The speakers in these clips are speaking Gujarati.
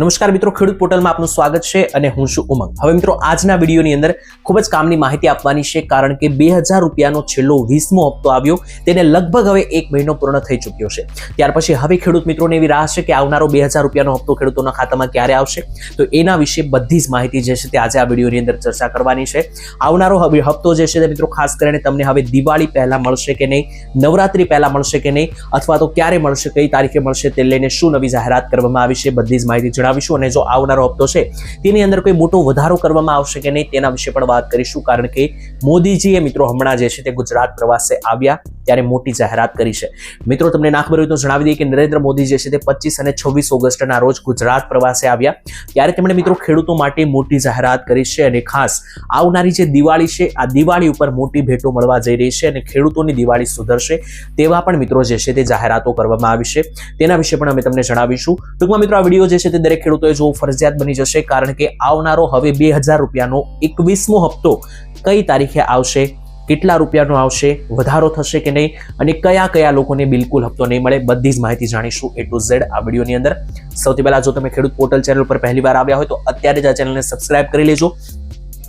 નમસ્કાર મિત્રો, ખેડૂત પોર્ટલમાં આપનું સ્વાગત છે અને હું છું ઉમંગ. હવે મિત્રો, આજના વિડીયોની અંદર ખૂબ જ કામની માહિતી આપવાની છે, કારણ કે બે રૂપિયાનો છેલ્લો વીસમો હપ્તો આવ્યો, તેને લગભગ હવે એક મહિનો પૂર્ણ થઈ ચૂક્યો છે. ત્યાર પછી હવે ખેડૂત મિત્રોને એવી રાહ છે કે આવનારો બે હજાર રૂપિયાનો હપ્તો ખેડૂતોના ખાતામાં ક્યારે આવશે? તો એના વિશે બધી જ માહિતી જે છે તે આજે આ વિડીયોની અંદર ચર્ચા કરવાની છે. આવનારો હપ્તો જે છે તે મિત્રો, ખાસ કરીને તમને હવે દિવાળી પહેલા મળશે કે નહીં, નવરાત્રી પહેલા મળશે કે નહીં, અથવા તો ક્યારે મળશે, કઈ તારીખે મળશે તે લઈને શું નવી જાહેરાત કરવામાં આવી છે, બધી જ માહિતી જણાવીશું અને જો આવનારો હપ્તો છે, તેની અંદર કોઈ મોટો વધારો કરવામાં આવશે કે નહીં તેના વિશે પણ વાત કરીશું, કારણ કે મોદીજીએ મિત્રો હમણાં જે છે તે ગુજરાત પ્રવાસે આવ્યા ત્યારે મોટી જાહેરાત કરી છે. મિત્રો, તમને ના ખબર હોય તો જણાવી દઈએ કે નરેન્દ્ર મોદી જે છે તે પચીસ અને છવ્વીસ ઓગસ્ટના રોજ ગુજરાત પ્રવાસે આવ્યા. ત્યારે તેમણે મિત્રો ખેડૂતો માટે મોટી જાહેરાત કરી છે અને ખાસ આવનારી જે દિવાળી છે, આ દિવાળી ઉપર મોટી ભેટો મળવા જઈ રહી છે અને ખેડૂતોની દિવાળી સુધરશે તેવા પણ મિત્રો જે છે તે જાહેરાતો કરવામાં આવી છે. તેના વિશે પણ અમે તમને જણાવીશું. ટૂંકમાં મિત્રો, આ વીડિયો જે છે તે દરેક ખેડૂતોએ જોવું ફરજિયાત બની જશે કારણ કે આવનારો હવે બે હજાર રૂપિયાનો એકવીસમો હપ્તો કઈ તારીખે આવશે, કેટલા રૂપિયાનો આવશે, વધારો થશે કે નહીં અને કયા કયા લોકોને બિલકુલ હપ્તો નહીં મળે બધી જ માહિતી જાણીશું એ ટુ ઝેડ આ વિડીયોની અંદર. સૌથી પહેલાં જો તમે ખેડૂત પોર્ટલ ચેનલ પર પહેલી વાર આવ્યા હોય તો અત્યારે જ આ ચેનલને સબસ્ક્રાઇબ કરી લેજો.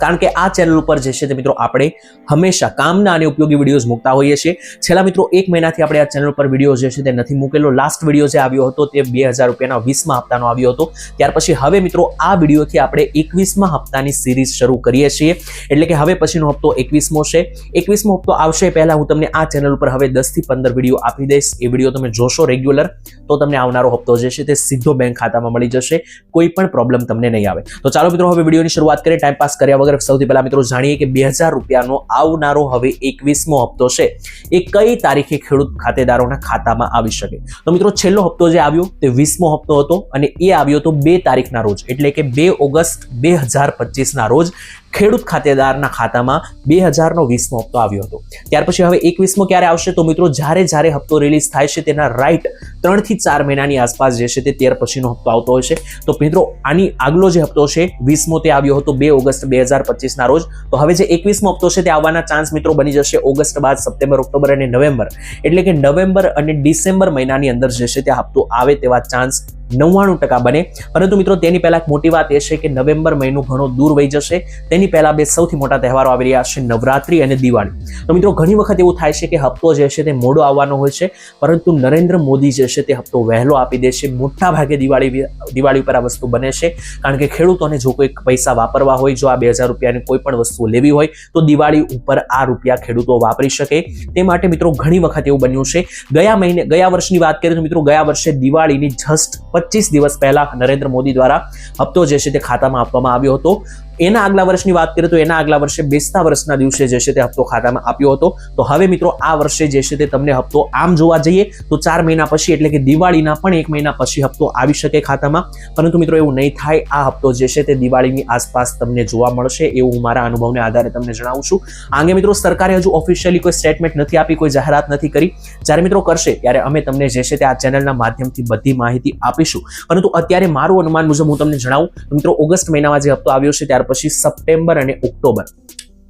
કારણ કે આ ચેનલ ઉપર જે છે તે મિત્રો આપણે હંમેશા કામના અને ઉપયોગી વિડીયોઝ મૂકતા હોઈએ છીએ. છેલ્લા મિત્રો એક મહિનાથી આપણે આ ચેનલ ઉપર વીડિયો જે છે તે નથી મૂકેલો. લાસ્ટ વીડિયો જે આવ્યો હતો તે બે હજાર રૂપિયાના વીસમાં હપ્તાનો આવ્યો હતો. ત્યાર પછી હવે મિત્રો આ વિડીયોથી આપણે એકવીસમાં હપ્તાની સિરીઝ શરૂ કરીએ છીએ. એટલે કે હવે પછીનો હપ્તો એકવીસમો છે. એકવીસમો હપ્તો આવશે પહેલાં હું તમને આ ચેનલ ઉપર હવે દસથી પંદર વીડિયો આપી દઈશ. એ વીડિયો તમે જોશો રેગ્યુલર તો તમને આવનારો હપ્તો જે છે તે સીધો બેંક ખાતામાં મળી જશે. કોઈ પણ પ્રોબ્લેમ તમને નહીં આવે. તો ચાલો મિત્રો, હવે વિડીયોની શરૂઆત કરીએ. ટાઈમ પાસ કર્યા વગર સૌથી પહેલા મિત્રો જાણીએ કે બે રૂપિયાનો આવનારો હવે એકવીસમો હપ્તો છે. એ કઈ તારીખે ખેડૂત ખાતેદારોના ખાતામાં આવી શકે? તો મિત્રો છેલ્લો હપ્તો જે આવ્યો તે વીસમો હપ્તો હતો અને એ આવ્યો તો બે તારીખના રોજ, એટલે કે બે ઓગસ્ટ બે હજાર પચીસના રોજ ખેડૂત ખાતેદારના ખાતામાં બે હજારનો વીસમો હપ્તો આવ્યો હતો. ત્યાર પછી હવે એકવીસમો ક્યારે આવશે? તો મિત્રો જ્યારે જ્યારે હપ્તો રિલીઝ થાય છે તેના રાઈટ ત્રણથી ચાર મહિનાની આસપાસ જે છે તે ત્યાર પછીનો હપ્તો આવતો હોય છે. તો મિત્રો આની આગલો જે હપ્તો છે, વીસમો તે આવ્યો હતો બે ઓગસ્ટ બે હજાર પચીસના રોજ. તો હવે જે એકવીસમો હપ્તો છે તે આવવાના ચાન્સ મિત્રો બની જશે ઓગસ્ટ બાદ, સપ્ટેમ્બર, ઓક્ટોબર અને નવેમ્બર. એટલે કે નવેમ્બર અને ડિસેમ્બર મહિનાની અંદર જે છે તે હપ્તો આવે તેવા ચાન્સ નવ્વાણું ટકા બને. પરંતુ મિત્રો તેની પહેલા મોટી વાત એ છે કે નવેમ્બર મહિનો ઘણો દૂર વહી જશે. તેની પહેલા બે સૌથી મોટા તહેવારો આવી રહ્યા છે નવરાત્રી અને દિવાળી. તો મિત્રો ઘણી વખત એવું થાય છે કે હપ્તો જે છે તે મોડો આવવાનો હોય છે, પરંતુ નરેન્દ્ર મોદી જે છે તે હપ્તો વહેલો આપી દે છે. મોટા ભાગે દિવાળી દિવાળી પર આ વસ્તુ બને છે. કારણ કે ખેડૂતોને જો કોઈ પૈસા વાપરવા હોય, જો આ બે હજાર રૂપિયાની કોઈ પણ વસ્તુ લેવી હોય તો દિવાળી ઉપર આ રૂપિયા ખેડૂતો વાપરી શકે. તે માટે મિત્રો ઘણી વખત એવું બન્યું છે. ગયા મહિને, ગયા વર્ષની વાત કરીએ તો મિત્રો ગયા વર્ષે દિવાળીની જસ્ટ પચીસ દિવસ પહેલા નરેન્દ્ર મોદી દ્વારા હપ્તો જે છે તે ખાતામાં આપવામાં આવ્યો હતો. એના આગલા વર્ષની વાત કરીએ તો એના આગલા વર્ષે બેસતા વર્ષના દિવસે જે છે તે હપ્તો ખાતામાં આપ્યો હતો. તો હવે મિત્રો આ વર્ષે જે છે તે તમને હપ્તો આમ જોવા જઈએ તો ચાર મહિના પછી એટલે કે દિવાળીના પણ એક મહિના પછી હપ્તો આવી શકે ખાતામાં. પરંતુ મિત્રો એવું નહીં થાય, આ હપ્તો જે છે તે દિવાળીની આસપાસ તમને જોવા મળશે એવું હું મારા અનુભવને આધારે તમને જણાવું છું. આ મિત્રો સરકારે હજુ ઓફિશિયલી કોઈ સ્ટેટમેન્ટ નથી આપી, કોઈ જાહેરાત નથી કરી. જ્યારે મિત્રો કરશે ત્યારે અમે તમને જે છે તે આ ચેનલના માધ્યમથી બધી માહિતી આપીશું. પરંતુ અત્યારે મારું અનુમાન મુજબ હું તમને જણાવું, મિત્રો ઓગસ્ટ મહિનામાં જે હપ્તો આવ્યો છે ત્યાર પછી સપ્ટેમ્બર અને ઓક્ટોબર.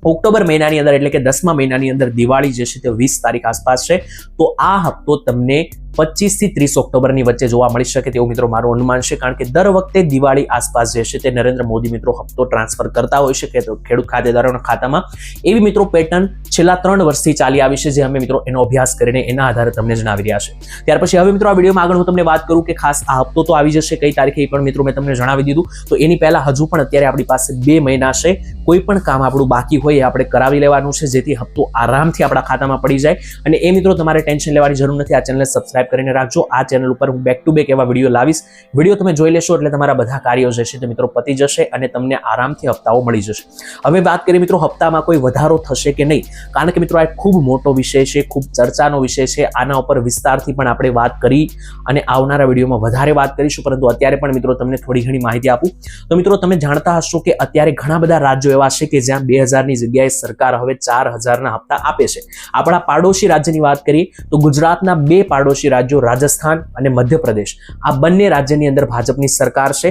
ઓક્ટોબર મહિનાની અંદર એટલે કે દસમા મહિનાની અંદર દિવાળી જે છે તે વીસ તારીખ આસપાસ છે. તો આ હપ્તો તમને પચીસથી ત્રીસ ઓક્ટોબરની વચ્ચે જોવા મળી શકે તેવું મિત્રો મારું અનુમાન છે. કારણ કે દર વખતે દિવાળી આસપાસ જે છે તે નરેન્દ્ર મોદી મિત્રો હપ્તો ટ્રાન્સફર કરતા હોય છે કે ખેડૂત ખાતેદારોના ખાતામાં. એવી મિત્રો પેટર્ન છેલ્લા ત્રણ વર્ષથી ચાલી આવી છે જે અમે મિત્રો એનો અભ્યાસ કરીને એના આધારે તમને જણાવી રહ્યા છે. ત્યાર પછી હવે મિત્રો આ વિડીયોમાં આગળ હું તમને વાત કરું કે ખાસ આ હપ્તો તો આવી જશે કઈ તારીખે એ પણ મિત્રો મેં તમને જણાવી દીધું. તો એની પહેલા હજુ પણ અત્યારે આપણી પાસે બે મહિના છે. કોઈ પણ કામ આપણું બાકી હોય એ આપણે કરાવી લેવાનું છે જેથી હપ્તો આરામથી આપણા ખાતામાં પડી જાય. અને એ મિત્રો તમારે ટેન્શન લેવાની જરૂર નથી. આ ચેનલ સબસ્ક્રાઇબ સબસ્ક્રાઇબ કરીને રાખજો. આ ચેનલ ઉપર હું બેક ટુ બેક એવા વીડિયો લાવીશ. વીડિયો તમે જોઈ લેશો એટલે તમારા બધા કાર્યો જે છે તે મિત્રો પતી જશે અને તમને આરામથી હપ્તાઓ મળી જશે. હવે વાત કરીએ મિત્રો હપ્તામાં કોઈ વધારો થશે કે નહીં? કારણ કે મિત્રો આ ખૂબ મોટો વિષય છે, ખૂબ ચર્ચાનો વિષય છે. આના ઉપર વિસ્તારથી પણ આપણે વાત કરી અને આવનારા વિડીયોમાં વધારે વાત કરીશું. પરંતુ અત્યારે પણ મિત્રો તમને થોડી ઘણી માહિતી આપું. તો મિત્રો તમે જાણતા હશો કે અત્યારે ઘણા બધા રાજ્યો એવા છે કે જ્યાં બે હજારની જગ્યાએ સરકાર હવે ચાર હજારના હપ્તા આપે છે. આપણા પાડોશી રાજ્યની વાત કરીએ તો ગુજરાતના બે પાડોશી રાજ્યો રાજસ્થાન અને મધ્યપ્રદેશ. આ બંને રાજ્યની અંદર ભાજપની સરકાર છે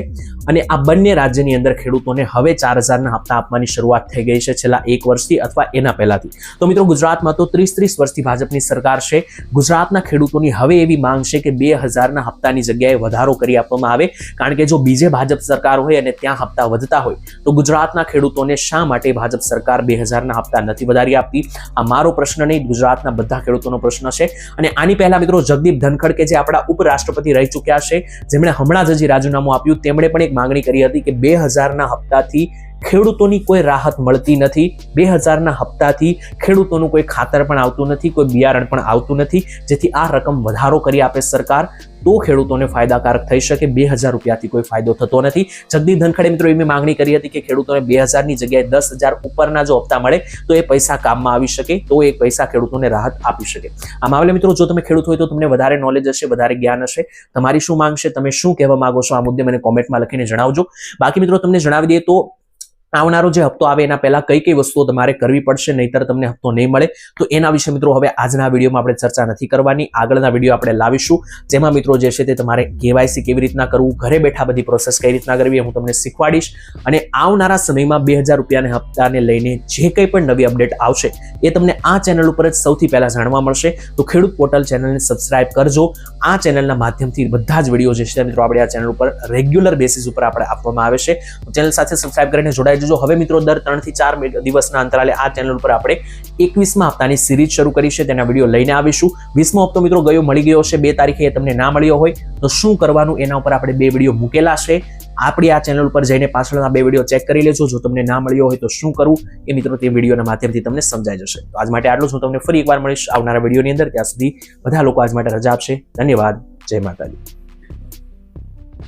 અને આ બંને રાજ્યની અંદર ખેડૂતોને હવે ચાર હજારના હપ્તા આપવાની શરૂઆત થઈ ગઈ છે છેલ્લા એક વર્ષથી અથવા એના પહેલાથી. તો મિત્રો ગુજરાતમાં તો ત્રીસ ત્રીસ વર્ષથી ભાજપની સરકાર છે. ગુજરાતના ખેડૂતોની હવે એવી માંગ છે કે બે હજારના હપ્તાની જગ્યાએ વધારો કરી આપવામાં આવે. કારણ કે જો બીજે ભાજપ સરકાર હોય અને ત્યાં હપ્તા વધતા હોય, તો ગુજરાતના ખેડૂતોને શા માટે ભાજપ સરકાર બે હજારના હપ્તા નથી વધારી આપતી? આ મારો પ્રશ્ન નહીં, ગુજરાતના બધા ખેડૂતોનો પ્રશ્ન છે. અને આની પહેલા મિત્રો જગદીપ ધનખડ કે જે આપણા ઉપરાષ્ટ્રપતિ રહી ચૂક્યા છે, જેમણે હમણાં જ હજી રાજીનામું આપ્યું, તેમણે પણ એક માંગણી કરી હતી કે બે હજારના હપ્તાથી ખેડૂતોની કોઈ રાહત મળતી નથી. બે હજારના હપ્તાથી ખેડૂતોનું કોઈ ખાતર પણ આવતું નથી, કોઈ બિયારણ પણ આવતું નથી. જેથી આ રકમ વધારો કરી આપે સરકાર, તો ખેડૂતોને ફાયદાકારક થઈ શકે. બે હજાર રૂપિયાથી કોઈ ફાયદો થતો નથી. જગદીપ ધનખડે મિત્રો એમની માંગણી કરી હતી કે ખેડૂતોને બે હજારની જગ્યાએ દસ હજાર ઉપરના જો હપ્તા મળે, તો એ પૈસા કામમાં આવી શકે, તો એ પૈસા ખેડૂતોને રાહત આપી શકે. આ મામલે મિત્રો, જો તમે ખેડૂત હોય તો તમને વધારે નોલેજ હશે, વધારે જ્ઞાન હશે. તમારી શું માંગશે તમે શું કહેવા માંગો છો, આ મુદ્દે મને કોમેન્ટમાં લખીને જણાવજો. બાકી મિત્રો, તમને જણાવી દઈએ તો આવનારો જે હપ્તો આવે એના પહેલા કઈ કઈ વસ્તુઓ તમારે કરવી પડશે, નહીતર તમને હપ્તો નહીં મળે. તો એના વિશે મિત્રો હવે આજના વિડીયોમાં આપણે ચર્ચા નથી કરવાની. આગળના વીડિયો આપણે લાવીશું. જેમાં મિત્રો જે છે તે તમારે કેવાયસી કેવી રીતના કરવું, ઘરે બેઠા બધી પ્રોસેસ કઈ રીતના કરવી હું તમને શીખવાડીશ. અને આવનારા સમયમાં બે હજાર રૂપિયાના હપ્તાને લઈને જે કંઈ પણ નવી અપડેટ આવશે એ તમને આ ચેનલ ઉપર જ સૌથી પહેલાં જાણવા મળશે. તો ખેડૂત પોર્ટલ ચેનલને સબસ્ક્રાઇબ કરજો. આ ચેનલના માધ્યમથી બધા જ વીડિયો જે છે મિત્રો આપણે આ ચેનલ ઉપર રેગ્યુલર બેસિસ ઉપર આપણે આપવામાં આવે છે. ચેનલ સાથે સબસ્ક્રાઇબ કરીને જોડાઈ જજો હવે મિત્રો દર ત્રણથી ચાર દિવસના અંતરાલે આ ચેનલ ઉપર આપણે એકવીસમાં હપ્તાની સિરીઝ શરૂ કરી છે, તેના વીડિયો લઈને આવીશું. વીસમો હપ્તો મિત્રો ગયો, મળી ગયો છે, બે તારીખે એ તમને ના મળ્યો હોય, તો શું કરવાનું એના ઉપર આપણે બે વીડિયો મૂકેલા છે. આપણી આ ચેનલ ઉપર જઈને પાછળના બે વીડિયો ચેક કરી લેજો, જો તમને ના મળ્યો હોય તો શું કરવું એ મિત્રો તે વિડીયોના માધ્યમથી તમને સમજાઈ જશે. તો આજ માટે આટલું જ, હું તમને ફરી એકવાર મળીશ આવનારા વિડીયોની અંદર. ત્યાં સુધી બધા લોકો આજ માટે રજા આપશે. ધન્યવાદ. જય માતાજી.